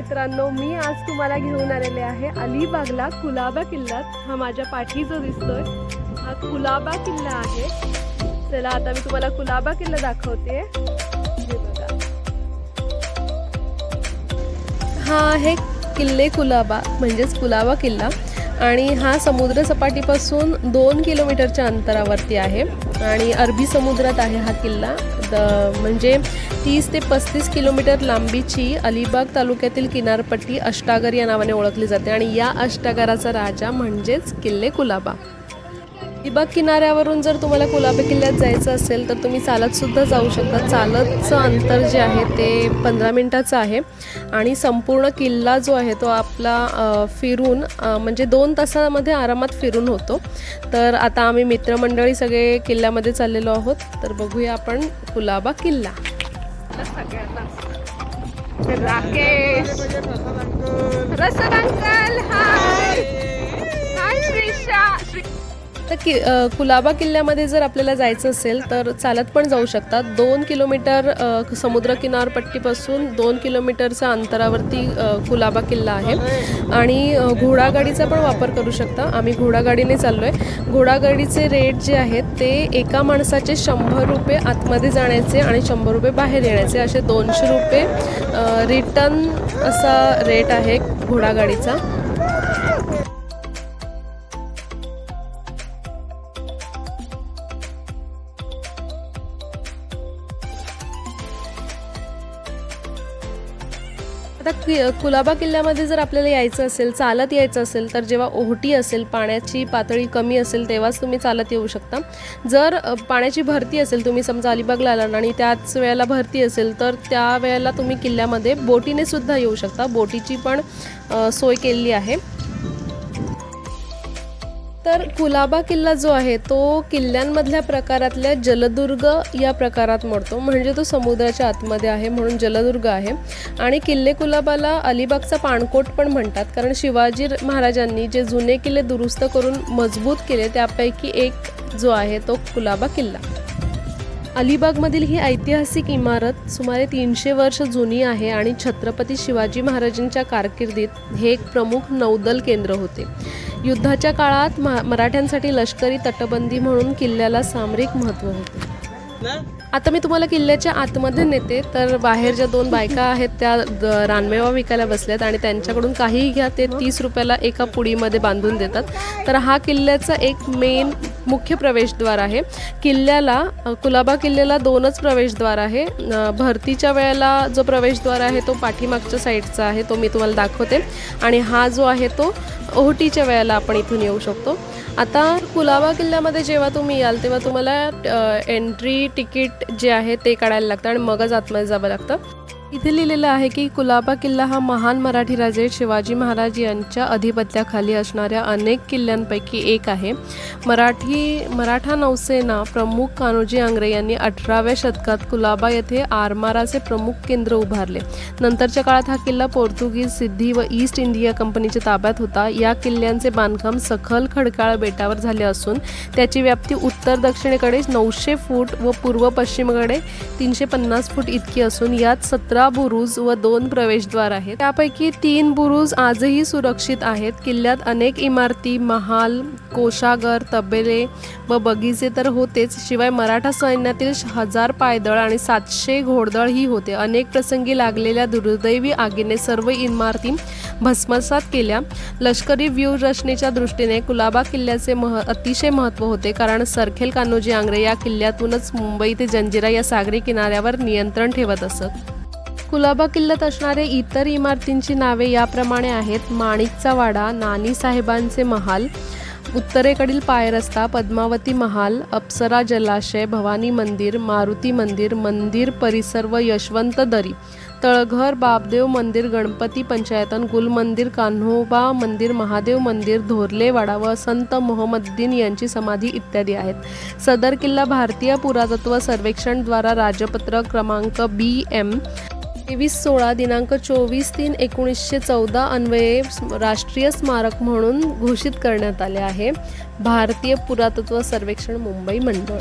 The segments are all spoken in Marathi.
मित्रांनो मी आज तुम्हाला घेऊन आलेले आहे अलिबागला कुलाबा किल्ल्यात. हा माझ्या पाठी जो दिसतोय. हा कुलाबा किल्ला आहे. चला आता मी तुम्हाला कुलाबा किल्ला दाखवते. बघा. हा आहे किल्ले कुलाबा म्हणजेच कुलाबा किल्ला. आणि हा समुद्रसपाटीपासून दोन किलोमीटरच्या अंतरावरती आहे. आणि अरबी समुद्रात आहे हा किल्ला. द म्हणजे तीस ते पस्तीस किलोमीटर लांबीची अलिबाग तालुक्यातील किनारपट्टी अष्टागर या नावाने ओळखली जाते. आणि या अष्टागराचा राजा म्हणजेच किल्ले कुलाबा. अलिबाग किनाऱ्यावरून जर तुम्हाला कुलाबा किल्ल्यात जायचं असेल तर तुम्ही चालतसुद्धा जाऊ शकता. चालतचं अंतर जे आहे ते पंधरा मिनटाचं आहे. आणि संपूर्ण किल्ला जो आहे तो आपला फिरून म्हणजे दोन तासामध्ये आरामात फिरून होतो. तर आता आम्ही मित्रमंडळी सगळे किल्ल्यामध्ये चाललेलो आहोत. तर बघूया आपण कुलाबा किल्ला. राकेश रसद अंकल हाय. हाय श्रीशा. तर कि कुलाबा किल्ल्यामध्ये जर आपल्याला जायचं असेल तर चालत पण जाऊ शकतात. दोन किलोमीटर समुद्रकिनारपट्टीपासून समुद्र किनारपट्टीपासून दोन किलोमीटरच्या अंतरावरती कुलाबा किल्ला आहे. आणि घोडागाडीचा पण वापर करू शकता. आम्ही घोडागाडीने चाललो आहे घोडागाडीचे रेट जे आहेत ते एका माणसाचे शंभर रुपये आतमध्ये जाण्याचे आणि शंभर रुपये बाहेर येण्याचे. असे दोनशे रुपये रिटर्न असा रेट आहे घोडागाडीचा कि कुलाबा किल्ल्यामध्ये जर आपल्याला यायचं असेल चालत यायचं असेल तर जेव्हा ओहटी असेल पाण्याची पातळी कमी असेल तेव्हाच तुम्ही चालत येऊ शकता. जर पाण्याची भरती असेल तुम्ही समजा अलिबागला आला आणि त्याच वेळेला भरती असेल तर त्या वेळेला तुम्ही किल्ल्यामध्ये बोटीने सुद्धा येऊ शकता. बोटीची पण सोय केलेली आहे. तर कुलाबा किल्ला जो आहे तो किल्ल्यांमधल्या प्रकारातल्या जलदुर्ग या प्रकारात मोडतो. म्हणजे तो समुद्राच्या आतमध्ये आहे म्हणून जलदुर्ग आहे. आणि किल्ले कुलाबाला अलिबागचा पाणकोट पण म्हणतात. कारण शिवाजी महाराजांनी जे जुने किल्ले दुरुस्त करून मजबूत केले त्यापैकी एक जो आहे तो कुलाबा किल्ला. अलिबागमधील ही ऐतिहासिक इमारत सुमारे तीनशे वर्ष जुनी आहे आणि छत्रपती शिवाजी महाराजांच्या कारकिर्दीत हे एक प्रमुख नौदल केंद्र होते. युद्धाच्या काळात मराठ्यांसाठी लष्करी तटबंदी म्हणून किल्ल्याला सामरिक महत्त्व होते. आता मी तुम्हाला किल्ल्याच्या आतमध्ये नेते तर बाहेर ज्या दोन बायका आहेत त्या द- रानमेवा विकायला बसल्यात आणि त्यांच्याकडून काहीही घ्या ते तीस रुपयाला एका पुडीमध्ये बांधून देतात. तर हा किल्ल्याचा एक मेन मुख्य प्रवेशद्वार आहे. किल्ल्याला कुलाबा किल्ल्याला दोनच प्रवेशद्वार आहे. भरतीच्या वेळेला जो प्रवेशद्वार आहे तो पाठीमागच्या साईडचा आहे तो मी तुम्हाला दाखवते. आणि हा जो आहे तो ओहोटीच्या वेळेला आपण इथून येऊ शकतो. आता कुलाबा किल्ल्यामध्ये जेव्हा तुम्ही याल तेव्हा तुम्हाला एंट्री तिकीट जे आहे ते काढायला लागतं आणि मगच आतमध्ये जावं लागतं. इथे लिहिलेलं आहे की कुलाबा किल्ला हा महान मराठी राजे शिवाजी महाराज यांच्या अधिपत्याखाली असणाऱ्या अनेक किल्ल्यांपैकी एक आहे. मराठी मराठा नौसेना प्रमुख कान्होजी आंग्रे यांनी अठराव्या शतकात कुलाबा येथे आरमाराचे प्रमुख केंद्र उभारले. नंतरच्या काळात हा किल्ला पोर्तुगीज सिद्धी व ईस्ट इंडिया कंपनीच्या ताब्यात होता. या किल्ल्यांचे बांधकाम सखल खडकाळ बेटावर झाले असून त्याची व्याप्ती उत्तर दक्षिणेकडे नऊशे फूट व पूर्व पश्चिमेकडे तीनशे पन्नास फूट इतकी असून यात सतरा बुरुज व दोन प्रवेशद्वार आहेत. त्यापैकी तीन बुरुज आजही सुरक्षित आहेत. किल्ल्यात अनेक इमारती महाल कोशागर तबेले व बगीचे तर होतेच. शिवाय मराठा सैन्यातील हजार पायदळ आणि सातशे घोडदळ ही होते. अनेक प्रसंगी लागलेल्या दुर्दैवी आगीने सर्व इमारती भस्मसात केल्या. लष्करी व्यूहरचनेच्या दृष्टीने कुलाबा किल्ल्याचे मह अतिशय महत्त्व होते. कारण सरखेल कान्होजी आंग्रे या किल्ल्यातूनच मुंबई ते जंजिरा या सागरी किनाऱ्यावर नियंत्रण ठेवत असत. कुलाबा किल्ल्यात असणारे इतर इमारतींची नावे याप्रमाणे आहेत. माणिकचा वाडा नानी साहेबांचे महाल उत्तरेकडील पायरस्ता पद्मावती महाल अप्सरा जलाशय भवानी मंदिर मारुती मंदिर मंदिर परिसर व यशवंत दरी तळघर बाबदेव मंदिर गणपती पंचायतन गुल मंदिर कान्होबा मंदिर महादेव मंदिर धोरलेवाडा व संत मोहम्मद्दीन यांची समाधी इत्यादी आहेत. सदर किल्ला भारतीय पुरातत्व सर्वेक्षणद्वारा राजपत्र क्रमांक बी एम तेवीस सोळा दिनांक चोवीस तीन एकोणीसशे चौदा अन्वये राष्ट्रीय स्मारक म्हणून घोषित करण्यात आले आहे. भारतीय पुरातत्व सर्वेक्षण मुंबई मंडळ.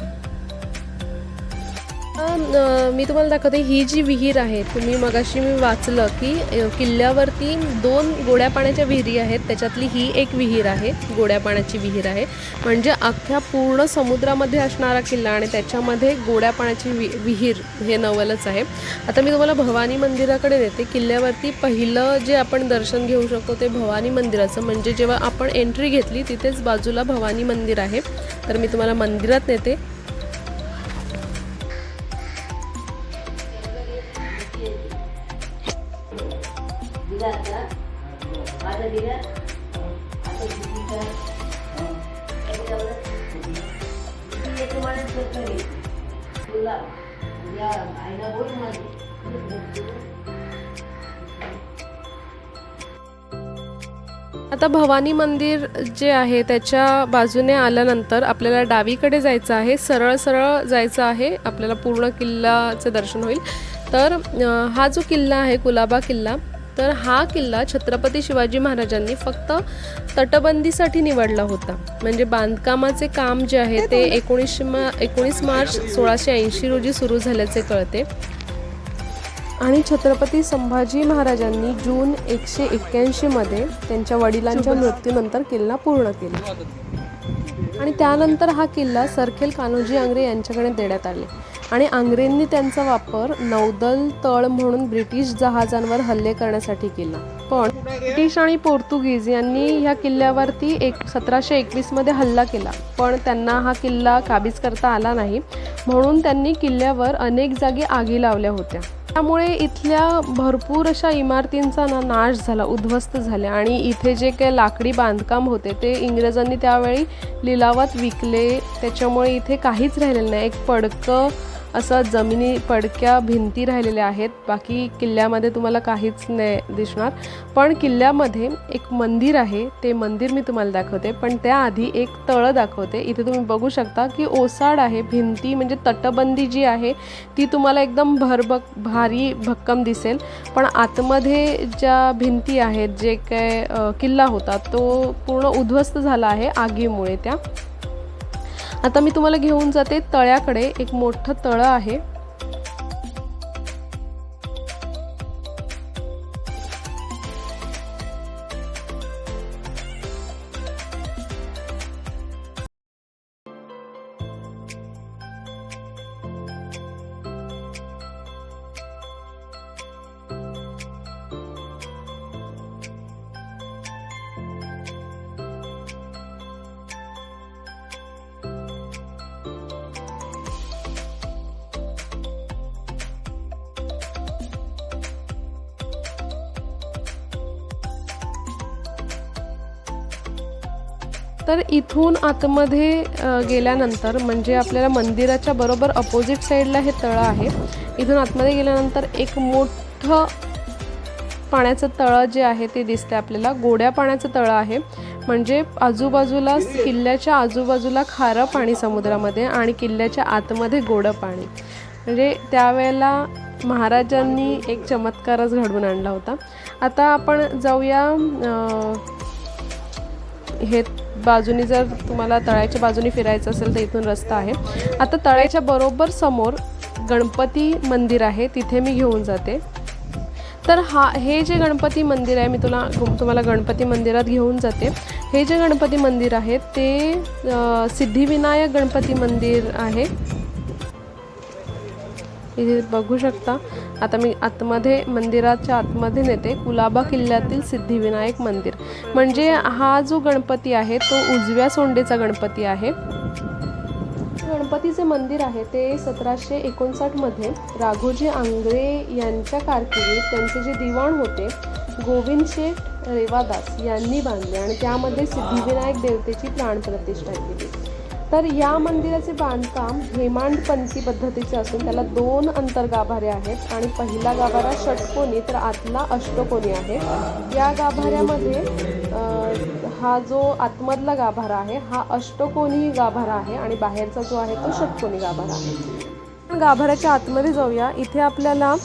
मी तुम्हाला दाखवते ही जी विहीर आहे तुम्ही मगाशी मी वाचलं की किल्ल्यावरती दोन गोड्या पाण्याच्या विहिरी आहेत त्याच्यातली ही एक विहीर आहे गोड्या पाण्याची विहीर आहे. म्हणजे अख्ख्या पूर्ण समुद्रामध्ये असणारा किल्ला आणि त्याच्यामध्ये गोड्या पाण्याची वि विहीर हे नवलच आहे. आता मी तुम्हाला भवानी मंदिराकडे नेते किल्ल्यावरती पहिलं जे आपण दर्शन घेऊ शकतो ते भवानी मंदिराचं. म्हणजे जेव्हा आपण एंट्री घेतली तिथेच बाजूला भवानी मंदिर आहे. तर मी तुम्हाला मंदिरात नेते आता भवानी मंदिर जे आहे त्याच्या बाजूने आल्यानंतर आपल्याला डावीकडे जायचं आहे सरळ सरळ जायचं आहे आपल्याला पूर्ण किल्ल्याचं दर्शन होईल. तर हा जो किल्ला आहे कुलाबा किल्ला तर हा किल्ला छत्रपती शिवाजी महाराजांनी फक्त तटबंदीसाठी निवडला होता. म्हणजे बांधकामाचे काम जे आहे ते एकोणीसशे मा एकोणीस मार्च सोळाशे ऐंशी रोजी सुरू झाल्याचे कळते. आणि छत्रपती संभाजी महाराजांनी जून एकशे एक्क्याऐंशीमध्ये त्यांच्या वडिलांच्या मृत्यूनंतर किल्ला पूर्ण केला. आणि त्यानंतर हा किल्ला सरखेल कान्होजी आंग्रे यांच्याकडे देण्यात आले. आणि आंग्रेंनी त्यांचा वापर नौदल तळ म्हणून ब्रिटिश जहाजांवर हल्ले करण्यासाठी केला. पण ब्रिटिश आणि पोर्तुगीज यांनी ह्या किल्ल्यावरती एक सतराशे एकवीसमध्ये हल्ला केला. पण त्यांना हा किल्ला काबीज करता आला नाही. म्हणून त्यांनी किल्ल्यावर अनेक जागी आगी लावल्या होत्या. त्यामुळे इथल्या भरपूर अशा इमारतींचा ना नाश झाला उद्ध्वस्त झाल्या. आणि इथे जे काही लाकडी बांधकाम होते ते इंग्रजांनी त्यावेळी लिलावात विकले. त्याच्यामुळे इथे काहीच राहिलेलं नाही. एक पडकं असं जमिनी पडक्या भिंती राहिलेल्या आहेत. बाकी किल्ल्यामध्ये तुम्हाला काहीच नाही दिसणार. पण किल्ल्यामध्ये एक मंदिर आहे. ते मंदिर मी तुम्हाला दाखवते. पण त्याआधी एक तळं दाखवते. इथे तुम्ही बघू शकता की ओसाड आहे. भिंती म्हणजे तटबंदी जी आहे ती तुम्हाला एकदम भरभक भारी भक्कम दिसेल. पण आतमध्ये ज्या भिंती आहेत जे काय किल्ला होता तो पूर्ण उद्ध्वस्त झाला आहे आगीमुळे त्या. आता मी तुम्हाला घेऊन जाते तळ्याकडे. एक मोठं तळं आहे. तर इथून आतमध्ये गेल्यानंतर म्हणजे आपल्याला मंदिराच्या बरोबर अपोजिट साईडला हे तळं आहे. इथून आतमध्ये गेल्यानंतर एक मोठं पाण्याचं तळं जे आहे ते दिसतं आपल्याला. गोड्या पाण्याचं तळं आहे. म्हणजे आजूबाजूला किल्ल्याच्या आजूबाजूला खारं पाणी समुद्रामध्ये आणि किल्ल्याच्या आतमध्ये गोडं पाणी. म्हणजे त्यावेळेला महाराजांनी एक चमत्कारच घडवून आणला होता. आता आपण जाऊया हे बाजूनी जर तुम्हाला तळ्याच्या बाजूनी फिरायचं असेल तर इथून रस्ता आहे. आता तळ्याच्या बरोबर समोर गणपती मंदिर आहे तिथे मी घेऊन जाते. तर हा हे जे गणपती मंदिर आहे मी तुला तुम्हाला गणपती मंदिरात घेऊन जाते. हे जे गणपती मंदिर आहे ते सिद्धिविनायक गणपती मंदिर आहे. इथे बघू शकता. आता मी आतमध्ये मंदिराच्या आतमध्ये नेते कुलाबा किल्ल्यातील सिद्धिविनायक मंदिर. म्हणजे हा जो गणपती आहे तो उजव्या सोंडेचा गणपती आहे. गणपतीचे मंदिर आहे ते सतराशे एकोणसाठमध्ये राघोजी आंग्रे यांच्या कारकिर्दीत त्यांचे जे दिवाण होते गोविंद शेठ रेवादास यांनी बांधले आणि त्यामध्ये सिद्धिविनायक देवतेची प्राणप्रतिष्ठा केली. तर या मंदिराचे बांधकाम हेमांडपंथी पद्धतीचे असून त्याला दोन अंतर्गाभारे आहेत आणि पहिला गाभारा षटकोनी तर आतला अष्टकोनी आहे. या गाभाऱ्यामध्ये हा जो आतमधला गाभारा आहे हा अष्टकोनी गाभारा आहे आणि बाहेरचा जो आहे तो षटकोनी गाभारा आहे. गाभाऱ्याच्या आतमध्ये जाऊया. इथे आपल्याला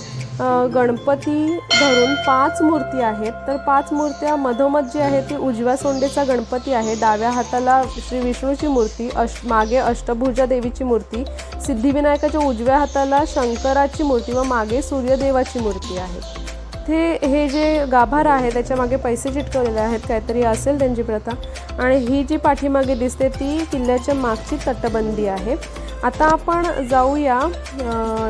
गणपती धरून पाच मूर्ती आहेत. तर पाच मूर्त्या मधोमध जी आहे ती उजव्या सोंडेचा गणपती आहे. डाव्या हाताला श्री विष्णूची मूर्ती अश मागे अष्टभुजा देवीची मूर्ती सिद्धिविनायकाच्या उजव्या हाताला शंकराची मूर्ती व मागे सूर्यदेवाची मूर्ती आहे. ते हे जे गाभार आहे त्याच्यामागे पैसे चिटकवलेले आहेत. काहीतरी असेल त्यांची प्रथा. आणि ही जी पाठीमागे दिसते ती किल्ल्याच्या मागची तटबंदी आहे. आता आपण जाऊया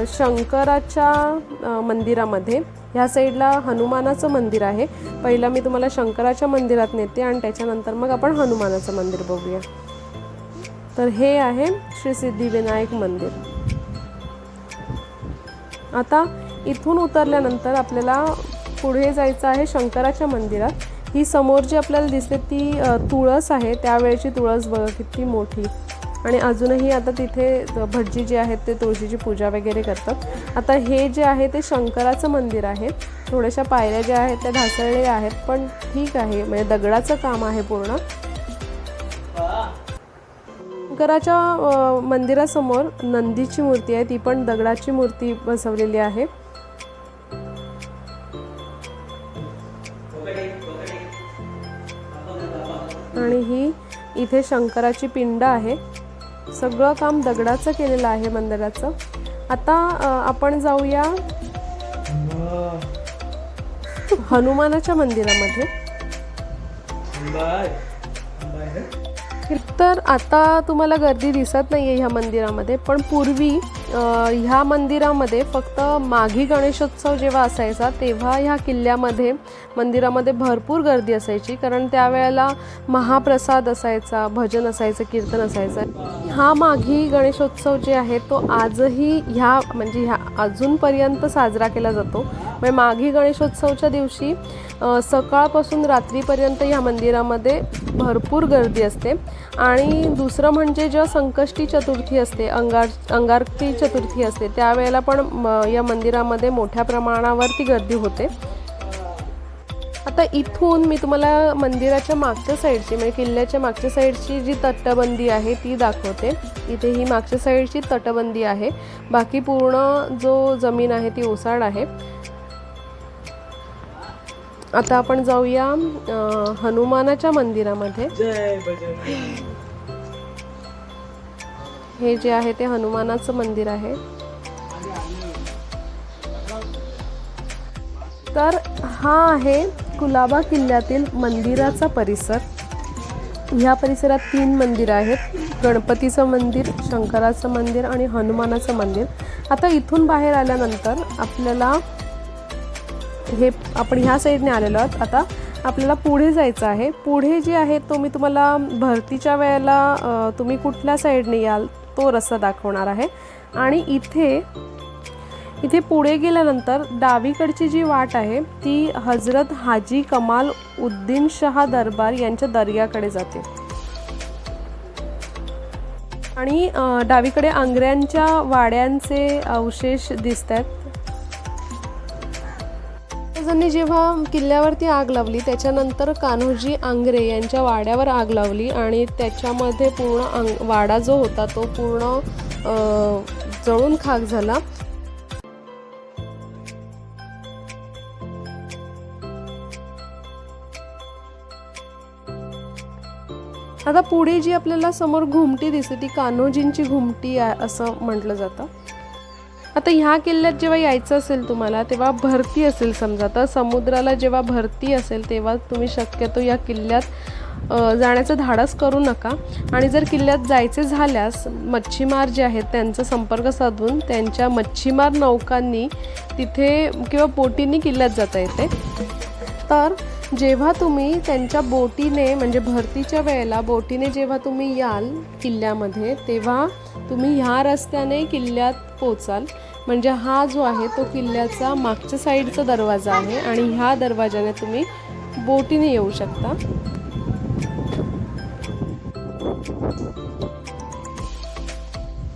शंकराच्या मंदिरामध्ये. ह्या साईडला हनुमानाचं मंदिर आहे. पहिला मी तुम्हाला शंकराच्या मंदिरात नेते आणि त्याच्यानंतर मग आपण हनुमानाचं मंदिर बघूया. तर हे आहे श्री सिद्धिविनायक मंदिर. आता इथून उतरल्यानंतर आपल्याला पुढे जायचं आहे शंकराच्या मंदिरात. ही समोर जी आपल्याला दिसते ती तुळस आहे. त्यावेळेची तुळस बघा किती मोठी. आणि अजूनही आता तिथे भटजी जे आहेत ते तुळशीची पूजा वगैरे करतात. आता हे जे आहे ते शंकराचं मंदिर आहे. थोड्याशा पायऱ्या ज्या आहेत त्या ढासळलेल्या आहेत पण ठीक आहे. म्हणजे दगडाचं काम आहे पूर्ण. शंकराच्या मंदिरासमोर नंदीची मूर्ती आहे. ती पण दगडाची मूर्ती बसवलेली आहे. आणि ही इथे शंकराची पिंड आहे. सगळं काम दगडाचं केलेलं आहे मंदिराचं. आता आपण जाऊया हनुमानाच्या मंदिरामध्ये. तर आता तुम्हाला गर्दी दिसत नाही आहे ह्या मंदिरामध्ये पण पूर्वी ह्या मंदिरामध्ये फक्त माघी गणेशोत्सव जेव्हा असायचा तेव्हा ह्या किल्ल्यामध्ये मंदिरामध्ये भरपूर गर्दी असायची. कारण त्यावेळेला महाप्रसाद असायचा भजन असायचं कीर्तन असायचं. हा माघी गणेशोत्सव जे आहे तो आजही ह्या म्हणजे ह्या अजूनपर्यंत साजरा केला जातो. म्हणजे माघी गणेशोत्सवच्या दिवशी सकाळपासून रात्रीपर्यंत ह्या मंदिरामध्ये भरपूर गर्दी असते. आणि दुसरं म्हणजे जेव्हा संकष्टी चतुर्थी असते अंगार अंगारकी चतुर्थी असते त्यावेळेला पण या मंदिरामध्ये मोठ्या प्रमाणावरती गर्दी होते. आता इथून मी तुम्हाला मंदिराच्या मागच्या साईडची म्हणजे किल्ल्याच्या मागच्या साईडची जी तटबंदी आहे ती दाखवते. इथे ही मागच्या साईडची तटबंदी आहे. बाकी पूर्ण जो जमीन आहे ती ओसाड आहे. आता आपण जाऊया हनुमानाच्या मंदिरामध्ये. हे जे आहे ते हनुमानाचं मंदिर आहे. तर हा आहे कुलाबा किल्ल्यातील मंदिराचा परिसर. ह्या परिसरात तीन मंदिरं आहेत. गणपतीचं मंदिर शंकराचं मंदिर आणि हनुमानाचं मंदिर. आता इथून बाहेर आल्यानंतर आपल्याला हे आपण ह्या साईडने आलेलो आहोत. आता आपल्याला पुढे जायचं आहे. पुढे जे आहे तो मी तुम्हाला भरतीच्या वेळेला तुम्ही कुठल्या साईडने याल तो रस्ता दाखवणार आहे. आणि इथे इथे पुढे गेल्यानंतर डावीकडची जी वाट आहे ती हजरत हाजी कमाल उद्दीन शहा दरबार यांच्या दर्याकडे जाते. आणि डावीकडे आंग्र्यांच्या वाड्यांचे अवशेष दिसत आहेत इंग्रजांनी जेव्हा किल्ल्यावरती आग लावली त्याच्यानंतर कान्होजी आंग्रे यांच्या वाड्यावर आग लावली आणि त्याच्यामध्ये पूर्ण आंग वाडा जो होता तो पूर्ण जळून खाक झाला. आता पुढे जी आपल्याला समोर घुमटी दिसते ती कान्होजींची घुमटी आहे असं म्हटलं जातं. आता ह्या किल्ल्यात जेव्हा यायचं असेल तुम्हाला तेव्हा भरती असेल समजा. तर समुद्राला जेव्हा भरती असेल तेव्हा तुम्ही शक्यतो या किल्ल्यात जाण्याचं धाडस करू नका. आणि जर किल्ल्यात जायचे झाल्यास मच्छीमार जे आहेत त्यांचा संपर्क साधून त्यांच्या मच्छीमार नौकांनी तिथे किंवा बोटींनी किल्ल्यात जाता येते. तर जेव्हा तुम्ही त्यांच्या बोटीने म्हणजे भरतीच्या वेळेला बोटीने जेव्हा तुम्ही याल किल्ल्यामध्ये तेव्हा तुम्ही ह्या रस्त्याने किल्ल्यात पोचाल. म्हणजे हा जो आहे तो किल्ल्याचा मागच्या साईडचा दरवाजा आहे आणि ह्या दरवाजाने तुम्ही बोटीने येऊ शकता.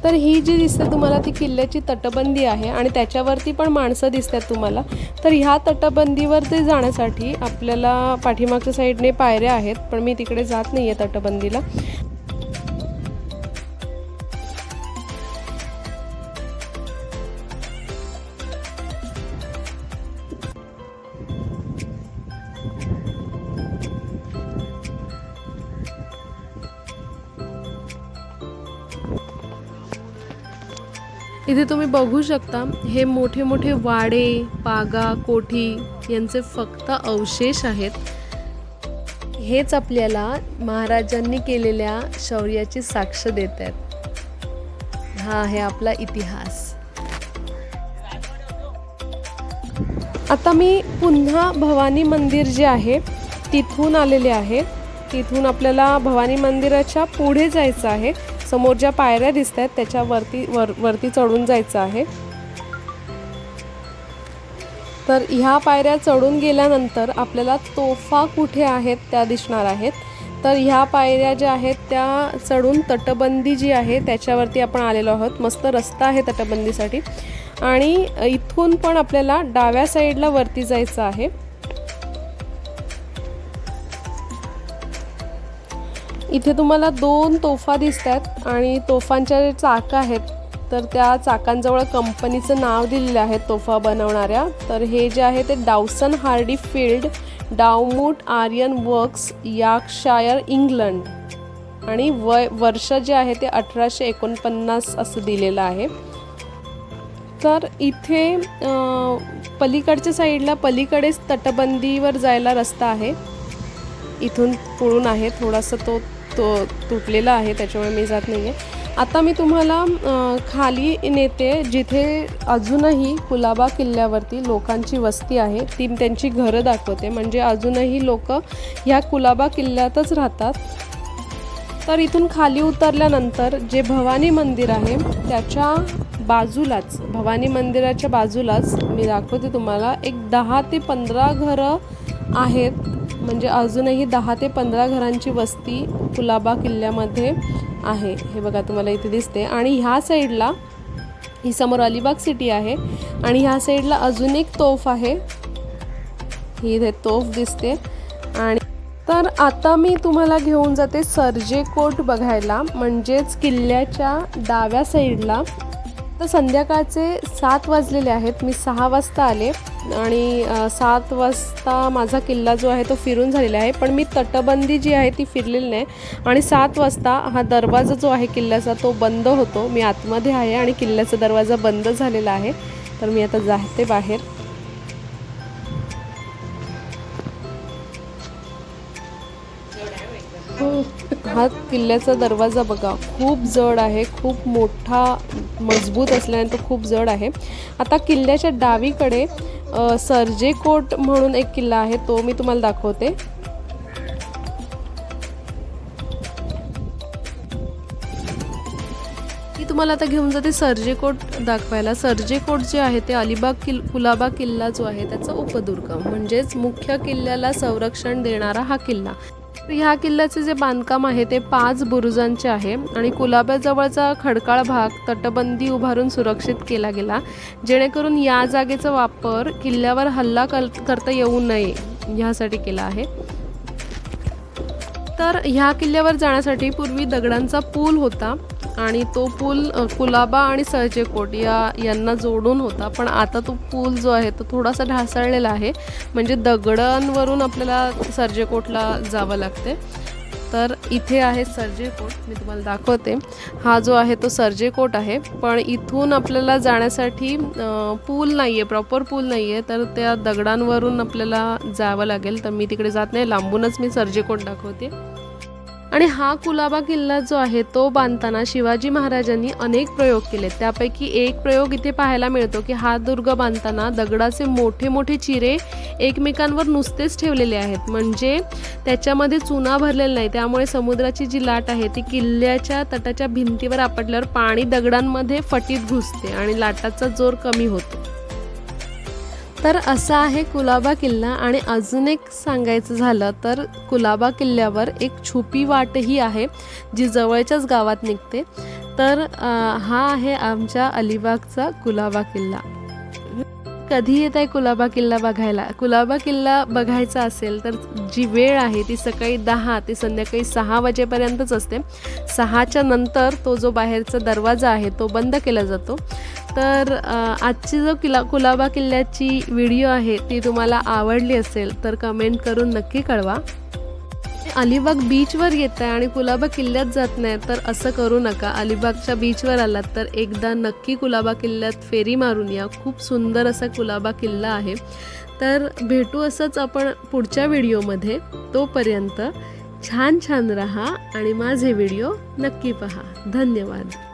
तर ही जी दिसते तुम्हाला ती किल्ल्याची तटबंदी आहे आणि त्याच्यावरती पण माणसं दिसतात तुम्हाला. तर ह्या तटबंदीवरती जाण्यासाठी आपल्याला पाठीमागच्या साईडने पायऱ्या आहेत पण मी तिकडे जात नाही आहे तटबंदीला. इथे तुम्ही बघू शकता हे मोठे मोठे वाडे पागा कोठी यांचे फक्त अवशेष आहेत. हेच आपल्याला महाराजांनी केलेल्या शौर्याची साक्ष देत आहेत हा आहे आपला इतिहास. आता मी पुन्हा भवानी मंदिर जे आहे तिथून आलेले आहे. तिथून आपल्याला भवानी मंदिराच्या पुढे जायचं आहे. समोर ज्या पायऱ्या दिसत आहेत त्याच्यावरती वर वरती चढून जायचं आहे. तर ह्या पायऱ्या चढून गेल्यानंतर आपल्याला तोफा कुठे आहेत त्या दिसणार आहेत. तर ह्या पायऱ्या ज्या आहेत त्या चढून तटबंदी जी आहे त्याच्यावरती आपण आलेलो आहोत. मस्त रस्ता आहे तटबंदीसाठी. आणि इथून पण आपल्याला डाव्या साईडला वरती जायचं आहे. इथे तुम्हाला दोन तोफा दिसत आहेत आणि तोफांच्या जे चाक आहेत तर त्या चाकांजवळ कंपनीचं नाव दिलेलं आहे तोफा बनवणाऱ्या. तर हे जे आहे ते Dawson Hardy Field Dartmouth Iron Works Yorkshire England. आणि वय वर्ष जे आहे ते अठराशे एकोणपन्नास असं दिलेलं आहे. तर इथे पलीकडच्या साईडला पलीकडेच तटबंदीवर जायला रस्ता आहे. इथून पुढून आहे थोडासा तो तो तुटलेला आहे त्याच्यामुळे मी जात नाही आहे आता मी तुम्हाला खाली नेते जिथे अजूनही कुलाबा किल्ल्यावरती लोकांची वस्ती आहे ती त्यांची घरं दाखवते. म्हणजे अजूनही लोक ह्या कुलाबा किल्ल्यातच राहतात. तर इथून खाली उतरल्यानंतर जे भवानी मंदिर आहे त्याच्या बाजूलाच भवानी मंदिराच्या बाजूलाच मी दाखवते तुम्हाला एक दहा ते पंधरा घरं आहेत. म्हणजे अजूनही दहा ते पंधरा घरांची वस्ती कुलाबा किल्ल्यामध्ये आहे. हे बघा तुम्हाला इथे दिसते. आणि ह्या साईडला ही समोर अलिबाग सिटी आहे. आणि ह्या साईडला अजून एक तोफ आहे. ही इथे तोफ दिसते. आणि तर आता मी तुम्हाला घेऊन जाते सर्जेकोट बघायला म्हणजेच किल्ल्याच्या डाव्या साईडला. तर संध्याकाळचे सात वाजलेले आहेत. मी सहा वाजता आले आणि सात वाजता माझा किल्ला जो आहे तो फिरून झालेला आहे. पण मी तटबंदी जी आहे ती फिरलेली नाही. आणि सात वाजता हा दरवाजा जो आहे किल्ल्याचा तो बंद होतो. मी आतमध्ये आहे आणि किल्ल्याचा दरवाजा बंद झालेला आहे. तर मी आता जाते बाहेर. हा किल्ल्याचा दरवाजा बघा खूप जड आहे खूप मोठा मजबूत असल्याने तो खूप जड आहे. आता किल्ल्याच्या डावीकडे अ, सर्जेकोट म्हणून एक किल्ला आहे तो मी तुम्हाला दाखवते. मी तुम्हाला आता घेऊन जाते सर्जेकोट दाखवायला. सर्जेकोट जे आहे ते अलिबाग किल कुलाबा किल्ला जो आहे त्याचा उपदुर्ग. म्हणजेच मुख्य किल्ल्याला संरक्षण देणारा हा किल्ला. ह्या किल्ल्याचे जे बांधकाम आहे ते पाच बुरुजांचे आहे आणि कुलाब्याजवळचा खडकाळ भाग तटबंदी उभारून सुरक्षित केला गेला. जेणेकरून या जागेचा वापर किल्ल्यावर हल्ला कर करता येऊ नये ह्यासाठी केला आहे. तर ह्या किल्ल्यावर जाण्यासाठी पूर्वी दगडांचा पूल होता. आणि तो पूल कुलाबा आणि सर्जेकोट या यांना जोडून होता. पण आता तो पूल जो आहे तो थोडासा ढासळलेला आहे. म्हणजे दगडांवरून आपल्याला सर्जेकोटला जावं लागते. तर इथे आहे सर्जेकोट मी तुम्हाला दाखवते. हा जो आहे तो सर्जेकोट आहे. पण इथून आपल्याला जाण्यासाठी पूल नाही आहे प्रॉपर पूल नाही आहे तर त्या दगडांवरून आपल्याला जावं लागेल. तर मी तिकडे जात नाही. लांबूनच मी सर्जेकोट दाखवते. आणि हा कुलाबा किल्ला जो आहे तो बांधताना शिवाजी महाराजांनी अनेक प्रयोग केले. त्यापैकी एक प्रयोग इथे पाहायला मिळतो की हा दुर्ग बांधताना दगडाचे मोठे मोठे चिरे एकमेकांवर नुसतेच ठेवलेले आहेत. म्हणजे त्याच्यामध्ये चुना भरलेला नाही त्यामुळे समुद्राची जी लाट आहे ती किल्ल्याच्या तटाच्या भिंतीवर आपटल्यावर पाणी दगडांमध्ये फटीत घुसते आणि लाटाचा जोर कमी होतो. तर असा आहे कुलाबा किल्ला आणि अजून एक सांगायचं झालं तर कुलाबा किल्ल्यावर एक छुपी वाटही आहे जी जवळच्याच गावात निघते. तर हा आहे आमच्या अलिबागचा कुलाबा किल्ला. कधी येत आहे कुलाबा किल्ला बघायला? कुलाबा किल्ला बघायचा असेल तर जी वेळ आहे ती सकाळी दहा ते संध्याकाळी सहा वाजेपर्यंतच असते. सहाच्या नंतर तो जो बाहेरचा दरवाजा आहे तो बंद केला जातो. तर आजची जो किल्ला कुलाबा किल्ल्याची व्हिडिओ आहे ती तुम्हाला आवडली असेल तर कमेंट करून नक्की कळवा. अलिबाग बीचवर येत आहे आणि कुलाबा किल्ल्यात जात नाही तर असं करू नका. अलिबागच्या बीचवर आलात तर एकदा नक्की कुलाबा किल्ल्यात फेरी मारून या. खूप सुंदर असा कुलाबा किल्ला आहे. तर भेटू असंच आपण पुढच्या व्हिडिओमध्ये. तोपर्यंत छान छान रहा आणि माझे व्हिडिओ नक्की पहा. धन्यवाद.